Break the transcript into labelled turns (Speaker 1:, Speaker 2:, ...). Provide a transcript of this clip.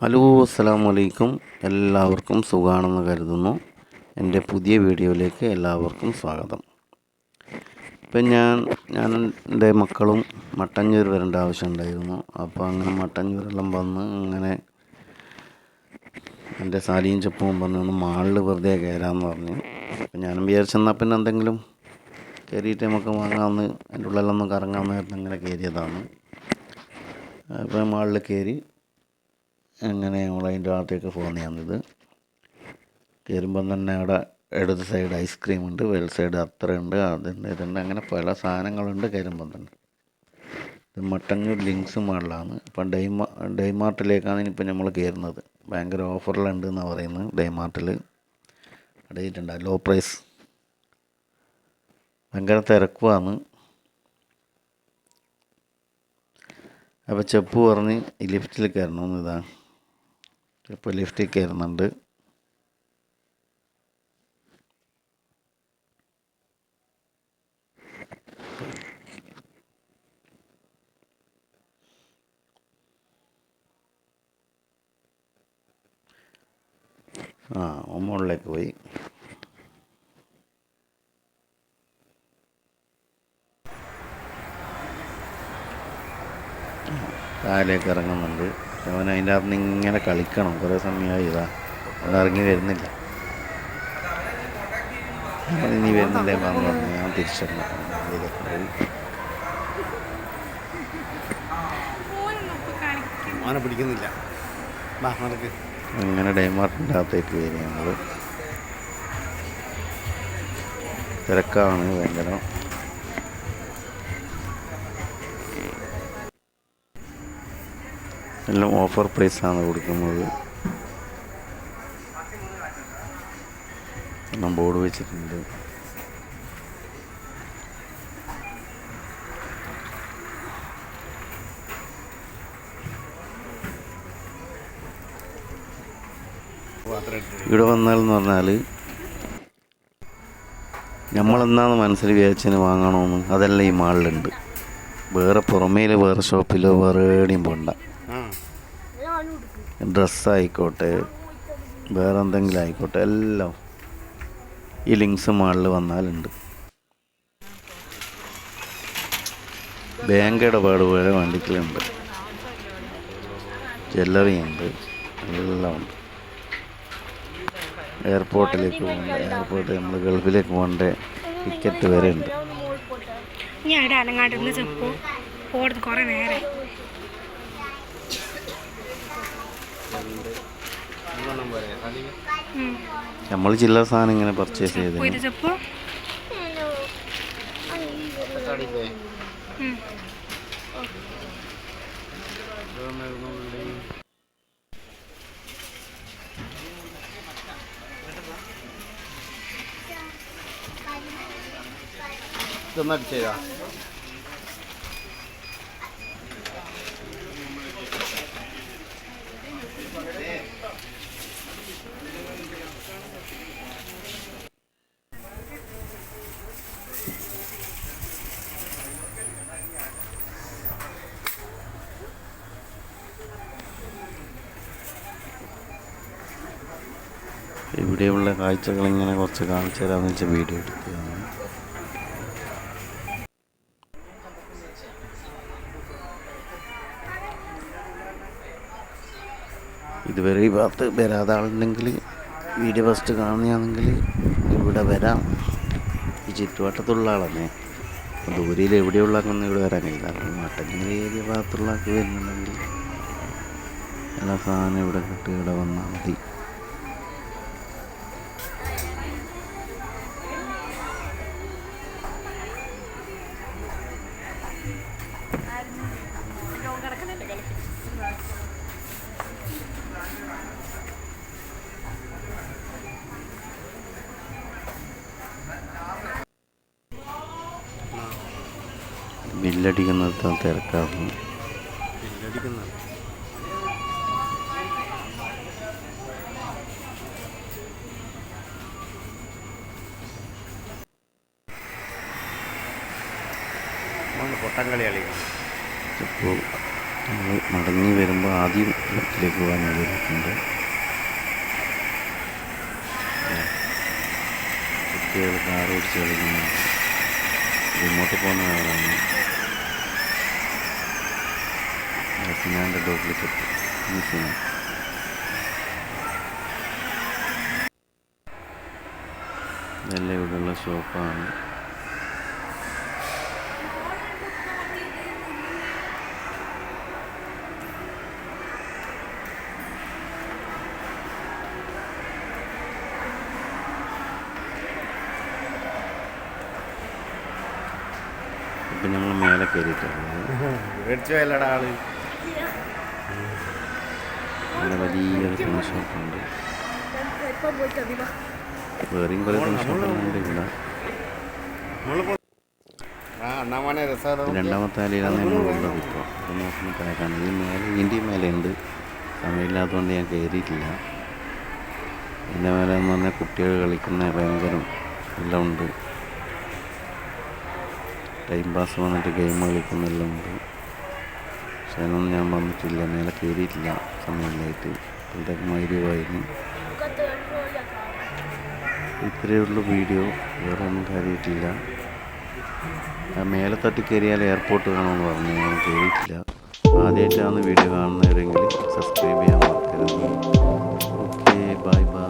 Speaker 1: Hello അസ്സാം വലൈക്കും എല്ലാവർക്കും സുഖമാണെന്ന് കരുതുന്നു. എന്റെ പുതിയ വീഡിയോയിലേക്ക് എല്ലാവർക്കും സ്വാഗതം. ഇപ്പം ഞാൻ ഞാൻ എന്റെ മക്കളും മട്ടഞ്ഞൂർ വരേണ്ട ആവശ്യമുണ്ടായിരുന്നു അപ്പോൾ അങ്ങനെ മട്ടഞ്ചൂരെല്ലാം വന്ന് അങ്ങനെ എന്റെ സാലിയും ചെപ്പും വന്ന് ഒന്ന് മാളിൽ വെറുതെ കയറാമെന്ന് പറഞ്ഞു. അപ്പം ഞാനും വിചാരിച്ചെന്നാൽ പിന്നെ എന്തെങ്കിലും കയറിയിട്ട് നമുക്ക് വാങ്ങാമെന്ന് എന്റെ ഉള്ളിലൊന്നും കറങ്ങാമെന്ന് പറഞ്ഞ് അങ്ങനെ കയറിയതാണ്. അപ്പോൾ മാളിൽ കയറി അങ്ങനെ നമ്മൾ അതിന്റെ അകത്തേക്ക് പോകുന്നതാണിത് കയറുമ്പം തന്നെ അവിടെ ഇടത് സൈഡ് ഐസ്ക്രീം ഉണ്ട് വെൽ സൈഡ് അത്രയുണ്ട് അതുണ്ട് ഇതുണ്ട് അങ്ങനെ പല സാധനങ്ങളുണ്ട് കയറുമ്പം തന്നെ. ഇത് മട്ടന്നൂർ ലിങ്ക്സ് മാളിലാണ്. ഇപ്പം ഡൈമാ ഡൈമാർട്ടിലേക്കാണ് ഇനിയിപ്പോൾ നമ്മൾ കയറുന്നത് ഭയങ്കര ഓഫറിലുണ്ട് എന്നാണ് പറയുന്നത് ഡൈമാർട്ടിൽ അടയിട്ടുണ്ട് ലോ പ്രൈസ് ഭയങ്കര തിരക്കുമാണ് അപ്പോൾ ചെപ്പ് പറഞ്ഞ് ലിഫ്റ്റിൽ കയറണമെന്ന് ഇതാ. ഇപ്പോൾ ലിഫ്റ്റിൽ കയറുന്നുണ്ട് ആ മുകളിലേക്ക് പോയി. താഴേക്ക് ഇറങ്ങുന്നുണ്ട്. അവൻ അതിന്റെ അകത്ത് ഇങ്ങനെ കളിക്കണം. കുറേ സമയമായി ഇതാ. അവൻ ഇറങ്ങി വരുന്നില്ല. അവൻ ഇനി വരുന്നില്ലേ പറഞ്ഞു. ഞാൻ തിരിച്ചിടണം പോയി
Speaker 2: പിടിക്കുന്നില്ല.
Speaker 1: അങ്ങനെ ഡൈമാർട്ടിന്റെ അകത്തേക്ക് വരിക ഞങ്ങൾ തിരക്കാണ് ഭയങ്കര. എല്ലാം ഓഫർ പ്രൈസാണ് കൊടുക്കുന്നത്. എല്ലാം ബോർഡ് വെച്ചിട്ടുണ്ട്. ഇവിടെ വന്നാൽ എന്ന് പറഞ്ഞാൽ നമ്മളെന്താന്ന് മനസ്സിൽ വിചാരിച്ചതിന് വാങ്ങണമെന്ന്. അതെല്ലാം ഈ മാളിലുണ്ട് വേറെ പുറമേൽ വേറെ ഷോപ്പിലോ വേറെ എവിടെയും പോണ്ട.
Speaker 2: ആ
Speaker 1: ഡ്രസ്സായിക്കോട്ടെ വേറെ എന്തെങ്കിലും ആയിക്കോട്ടെ എല്ലാം ഈ ലിങ്ക്സ് മാളിൽ വന്നാലുണ്ട്. ബാങ്ക് ഇടപാട് പോലെ വണ്ടിക്കലുണ്ട്. ജ്വല്ലറി ഉണ്ട് എല്ലാം ഉണ്ട്. എയർപോർട്ടിലേക്ക് പോകേണ്ട എയർപോർട്ട് നമ്മൾ ഗൾഫിലേക്ക് പോകേണ്ട ടിക്കറ്റ് വരെ ഉണ്ട്.
Speaker 3: ഞാൻ അലങ്ങാട്ടിൽ അലങ്ങാട്ട് നിന്ന് ചെപ്പോ. ഓടുന്നു കുറേ നേരം
Speaker 1: നമ്മൾ ചില്ലറ സാധനം ഇങ്ങനെ പർച്ചേസ് ചെയ്ത്
Speaker 3: പോയത്
Speaker 1: ഇവിടെയുള്ള കാഴ്ചകൾ ഇങ്ങനെ കുറച്ച് കാണിച്ചു തരാമെന്ന് വെച്ചാൽ വീഡിയോ എടുക്കുകയാണ് ഇതുവരെ ഈ ഭാഗത്ത് വരാതെ ആളുണ്ടെങ്കിൽ വീഡിയോ ഫസ്റ്റ് കാണുകയാണെങ്കിൽ ഇവിടെ വരാം. ഈ ചുറ്റുവട്ടത്തുള്ള അപ്പോൾ ദൂരയിൽ എവിടെയുള്ള ആൾക്കൊന്നും ഇവിടെ വരാൻ കഴിയില്ല. അപ്പോൾ മട്ടഞ്ചേരി ഏരിയ ഭാഗത്തുള്ള ആൾക്ക് വരുന്നുണ്ടെങ്കിൽ എല്ലാ സാധനം ഇവിടെ കിട്ടി ഇവിടെ വന്നാൽ മതി. ബില്ലടിക്കുന്നത് തിരക്കാകുന്നു
Speaker 2: ബില്ലടിക്കുന്നത് പൊട്ടം കളി കളിക്കണം
Speaker 1: ഇപ്പോൾ നമ്മൾ മടങ്ങി വരുമ്പോൾ ആദ്യം ലെഫ്റ്റിലേക്ക് പോകാൻ ആഗ്രഹിക്കുന്നുണ്ട്. കുട്ടികൾ കാർ ഓടിച്ച് കളിക്കുന്നുണ്ട് റിമോട്ട് പോകുന്ന ആളാണ്. സിനാന്റെ ഡ്യൂപ്ലിക്കറ്റ് സിനാൻ ഇതെല്ലാം ഇവിടെയുള്ള ഷോപ്പാണ്. ഇപ്പം ഞങ്ങൾ മേലെ കയറിയിട്ടുള്ളത്
Speaker 2: മേടിച്ചോ പോയല്ലടാ ആൾ.
Speaker 1: ഇവിടെ വലിയൊരു തുണി ഷോപ്പുണ്ട്. വേറെയും കുറേ തുണി ഷോപ്പുകളുണ്ട് ഇവിടെ. രണ്ടാമത്തെ അലയിലാണ് നമ്മളുള്ളത് ഇപ്പോൾ അപ്പോൾ നോക്കുമ്പോൾ കിടക്കാണ് ഈ മേലെ ഇതിന്റെ മേലെയുണ്ട് സമയമില്ലാത്തതുകൊണ്ട് ഞാൻ കയറിയിട്ടില്ല. ഇതിന്റെ മേലെ എന്ന് പറഞ്ഞാൽ കുട്ടികൾ കളിക്കുന്ന ഭയങ്കരം എല്ലാം ഉണ്ട്. ടൈം പാസ് വന്നിട്ട് ഗെയിം കളിക്കുന്നെല്ലാം ഉണ്ട്. അതിനൊന്നും ഞാൻ വന്നിട്ടില്ല. മേലെ കയറിയിട്ടില്ല. സമയമില്ലായിട്ട് അപ്പോഴത്തേക്ക് മൈരുവായിരുന്നു ഇത്രയേ ഉള്ളൂ വീഡിയോ. വേറെ ഒന്നും കാര്യമായിട്ടില്ല. ആ മേലെ തട്ടി കയറിയാൽ എയർപോർട്ട് കാണുമെന്ന് പറഞ്ഞു. ഞാൻ കയറിയിട്ടില്ല. ആദ്യമായിട്ടാണ് വീഡിയോ കാണുന്നവരെങ്കിൽ സബ്സ്ക്രൈബ് ചെയ്യാൻ മറക്കരുത്. Okay bye bye.